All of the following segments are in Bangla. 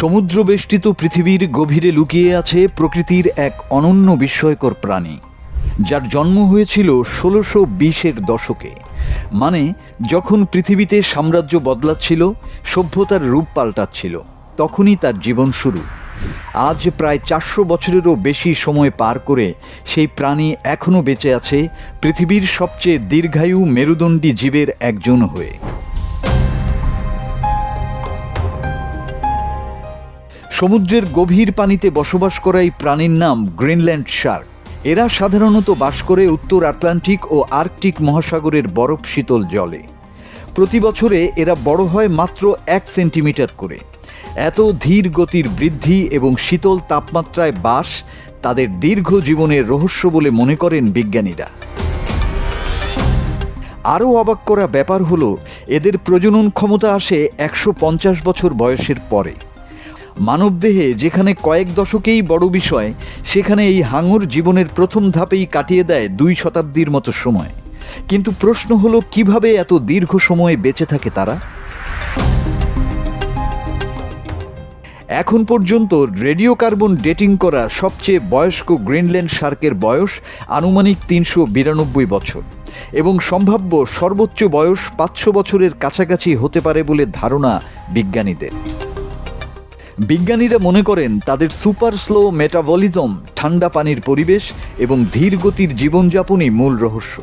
সমুদ্র বেষ্টিত পৃথিবীর গভীরে লুকিয়ে আছে প্রকৃতির এক অনন্য বিস্ময়কর প্রাণী, যার জন্ম হয়েছিল ষোলোশো বিশের দশকে। মানে যখন পৃথিবীতে সাম্রাজ্য বদলাচ্ছিল, সভ্যতার রূপ পাল্টাচ্ছিল, তখনই তার জীবন শুরু। আজ প্রায় চারশো বছরেরও বেশি সময় পার করে সেই প্রাণী এখনও বেঁচে আছে পৃথিবীর সবচেয়ে দীর্ঘায়ু মেরুদণ্ডী জীবের একজন হয়ে। সমুদ্রের গভীর পানিতে বসবাস করা এই প্রাণীর নাম গ্রিনল্যান্ড শার্ক। এরা সাধারণত বাস করে উত্তর আটলান্টিক ও আর্কটিক মহাসাগরের বরফ শীতল জলে। প্রতি বছরে এরা বড় হয় মাত্র এক সেন্টিমিটার করে। এত ধীর গতির বৃদ্ধি এবং শীতল তাপমাত্রায় বাস তাদের দীর্ঘ জীবনের রহস্য বলে মনে করেন বিজ্ঞানীরা। আরও অবাক করা ব্যাপার হলো, এদের প্রজনন ক্ষমতা আসে একশো পঞ্চাশ বছর বয়সের পরে। মানবদেহে যেখানে কয়েক দশকেই বড় বিষয়, সেখানে এই হাঙর জীবনের প্রথম ধাপেই কাটিয়ে দেয় দুই শতাব্দীর মতো সময়। কিন্তু প্রশ্ন হলো, কীভাবে এত দীর্ঘ সময় বেঁচে থাকে তারা? এখন পর্যন্ত রেডিও কার্বন ডেটিং করা সবচেয়ে বয়স্ক গ্রিনল্যান্ড শার্কের বয়স আনুমানিক তিনশো বিরানব্বই বছর এবং সম্ভাব্য সর্বোচ্চ বয়স পাঁচশো বছরের কাছাকাছি হতে পারে বলে ধারণা বিজ্ঞানীদের। বিজ্ঞানীরা মনে করেন তাদের সুপার স্লো মেটাবলিজম, ঠান্ডা পানির পরিবেশ এবং ধীর গতির জীবনযাপনই মূল রহস্য।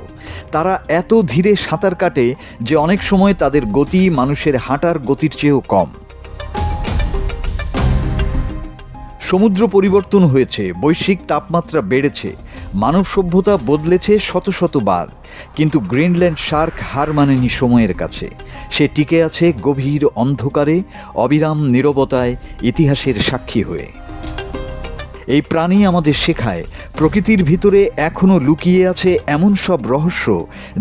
তারা এত ধীরে সাঁতার কাটে যে অনেক সময় তাদের গতি মানুষের হাঁটার গতির চেয়েও কম। সমুদ্র পরিবর্তন হয়েছে, বৈশ্বিক তাপমাত্রা বেড়েছে, মানব সভ্যতা বদলেছে শত শতবার কিন্তু গ্রিনল্যান্ড শার্ক হার মানেনি সময়ের কাছে। সে টিকে আছে গভীর অন্ধকারে, অবিরাম নীরবতায়, ইতিহাসের সাক্ষী হয়ে। এই প্রাণী আমাদের শেখায়, প্রকৃতির ভিতরে এখনও লুকিয়ে আছে এমন সব রহস্য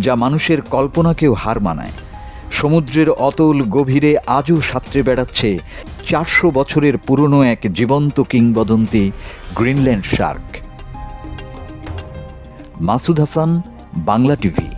যা মানুষের কল্পনাকেও হার মানায়। সমুদ্রের অতল গভীরে আজও সাঁতরে বেড়াচ্ছে চারশো বছরের পুরনো এক জীবন্ত কিংবদন্তি Greenland shark. Masud Hasan Bangla TV.